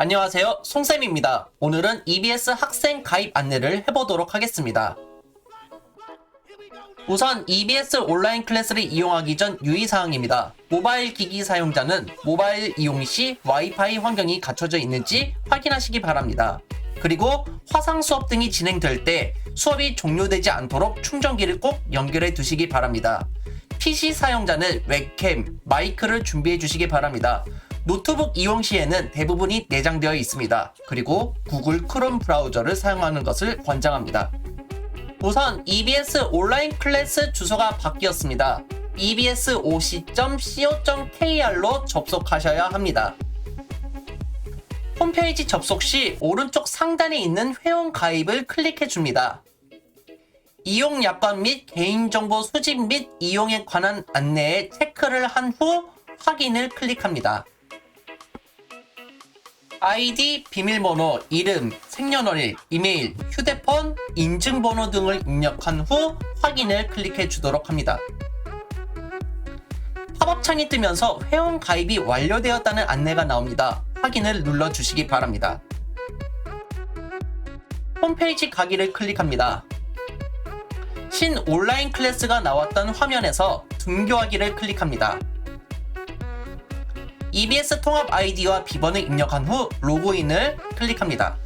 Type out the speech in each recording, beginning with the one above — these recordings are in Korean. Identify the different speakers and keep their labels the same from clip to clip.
Speaker 1: 안녕하세요. 송쌤입니다. 오늘은 EBS 학생 가입 안내를 해보도록 하겠습니다. 우선 EBS 온라인 클래스를 이용하기 전 유의사항입니다. 모바일 기기 사용자는 모바일 이용 시 와이파이 환경이 갖춰져 있는지 확인하시기 바랍니다. 그리고 화상 수업 등이 진행될 때 수업이 종료되지 않도록 충전기를 꼭 연결해 두시기 바랍니다. PC 사용자는 웹캠, 마이크를 준비해 주시기 바랍니다. 노트북 이용 시에는 대부분이 내장되어 있습니다. 그리고 구글 크롬 브라우저를 사용하는 것을 권장합니다. 우선 EBS 온라인 클래스 주소가 바뀌었습니다. Ebsoc.co.kr로 접속하셔야 합니다. 홈페이지 접속 시 오른쪽 상단에 있는 회원 가입을 클릭해 줍니다. 이용 약관 및 개인정보 수집 및 이용에 관한 안내에 체크를 한 후 확인을 클릭합니다. 아이디, 비밀번호, 이름, 생년월일, 이메일, 휴대폰, 인증번호 등을 입력한 후 확인을 클릭해 주도록 합니다. 팝업창이 뜨면서 회원 가입이 완료되었다는 안내가 나옵니다. 확인을 눌러 주시기 바랍니다. 홈페이지 가기를 클릭합니다. 신 온라인 클래스가 나왔던 화면에서 등교하기를 클릭합니다. EBS 통합 아이디와 비번을 입력한 후 로그인을 클릭합니다.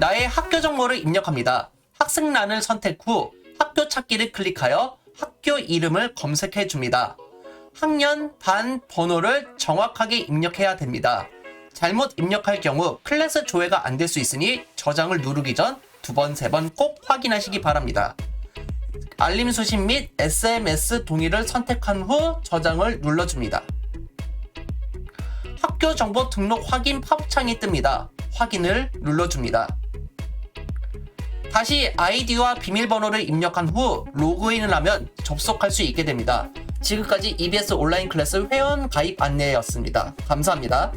Speaker 1: 나의 학교 정보를 입력합니다. 학생란을 선택 후 학교 찾기를 클릭하여 학교 이름을 검색해 줍니다. 학년, 반, 번호를 정확하게 입력해야 됩니다. 잘못 입력할 경우 클래스 조회가 안 될 수 있으니 저장을 누르기 전 두 번, 세 번 꼭 확인하시기 바랍니다. 알림 수신 및 SMS 동의를 선택한 후 저장을 눌러줍니다. 학교 정보 등록 확인 팝창이 뜹니다. 확인을 눌러줍니다. 다시 아이디와 비밀번호를 입력한 후 로그인을 하면 접속할 수 있게 됩니다. 지금까지 EBS 온라인 클래스 회원 가입 안내였습니다. 감사합니다.